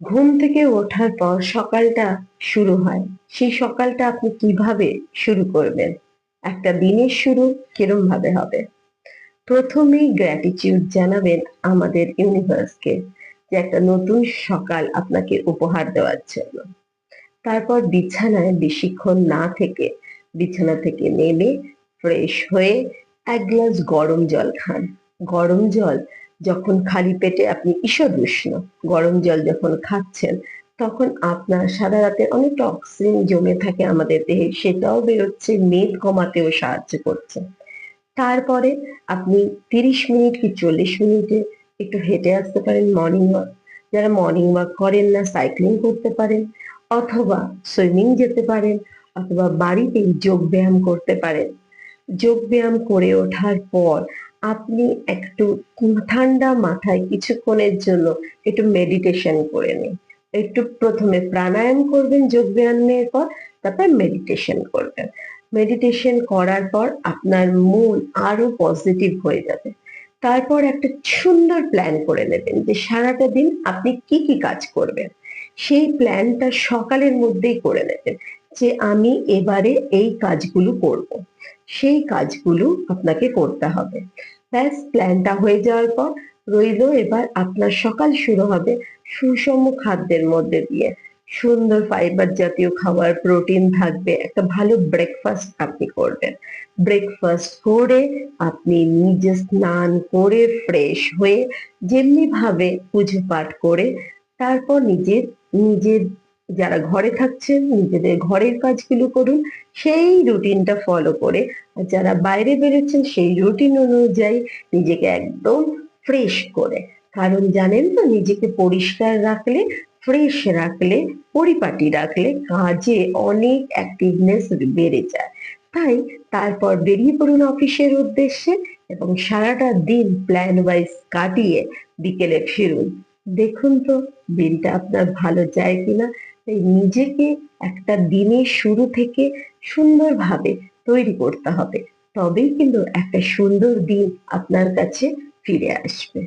ঘুম থেকে ওঠার পর সকালটা শুরু হয়। সেই সকালটা আপনি কীভাবে শুরু করবেন? একটা দিনের শুরু কিরম ভাবে হবে? প্রথমেই গ্র্যাটিটিউড জানাবেন আমাদের ইউনিভার্সকে যে একটা নতুন সকাল আপনাকে উপহার দেওয়ার জন্য। তারপর বিছানায় বেশিক্ষণ না থেকে বিছানা থেকে নেমে ফ্রেশ হয়ে এক গ্লাস গরম জল খান। গরম জল যখন খালি পেটে আপনি ঈষদ উষ্ণ গরম জল যখন খাচ্ছেন, তখন আপনার সারা রাতে অনেক টক্সিন জমে থাকে আমাদের দেহে, সেটাও বেরোচ্ছে, মেদ কমাতেও সাহায্য করছে। তারপরে আপনি তিরিশ মিনিট কি চল্লিশ মিনিটে একটু হেঁটে আসতে পারেন মর্নিং ওয়াক যারা মর্নিং ওয়াক করেন না সাইক্লিং করতে পারেন অথবা সুইমিং যেতে পারেন অথবা বাড়িতেই যোগ ব্যায়াম করতে পারেন। যোগ ব্যায়াম করে ওঠার পর আপনি একটু ঠান্ডা মাথায় কিছুক্ষণের জন্য একটু মেডিটেশন করে নিন। একটু প্রথমে প্রাণায়াম করবেন যোগ ব্যায়ামের পর, তারপর মেডিটেশন করবেন। মেডিটেশন করার পর আপনার মন আরও পজিটিভ হয়ে যাবে। তারপর একটা সুন্দর প্ল্যান করে নেবেন যে সারাটা দিন আপনি কি কি কাজ করবেন। সেই প্ল্যানটা সকালের মধ্যেই করে নেবেন যে আমি এবারে এই কাজগুলো করব। সেই কাজগুলো আপনাকে করতে হবে। ব্যাস প্ল্যানটা হয়ে যাওয়ার পর রইল এবার আপনার সকাল শুরু হবে সুষম খাদ্যের মধ্যে দিয়ে। সুন্দর ফাইবার জাতীয় খাবার প্রোটিন থাকবে, একটা ভালো ব্রেকফাস্ট আপনি করবেন। ব্রেকফাস্ট করে আপনি নিজে স্নান করে ফ্রেশ হয়ে যেমনি ভাবে পুজো পাঠ করে, তারপর নিজের নিজের যারা ঘরে থাকছেন, নিজেদের ঘরের কাজগুলো করুন, সেই রুটিনটা ফলো করে আর যারা বাইরে বেরোচ্ছেন, সেই রুটিন অনুযায়ী নিজেকে একদম ফ্রেশ করে। কারণ জানেন তো, নিজেকে পরিষ্কার রাখলে ফ্রেশ রাখলে, পরিপাটি রাখলে কাজে অনেক অ্যাক্টিভনেস বেড়ে যায়। তাই তারপর বেরিয়ে পড়ুন অফিসের উদ্দেশ্যে এবং সারাটা দিন প্ল্যান ওয়াইজ কাটিয়ে বিকেলে ফিরুন। দেখুন তো, দিনটা আপনার ভালো যায় কিনা। তাই নিজেকে একটা দিনের শুরু থেকে সুন্দরভাবে তৈরি করতে হবে। তবেই কিন্তু একটা সুন্দর দিন আপনার কাছে ফিরে আসবে।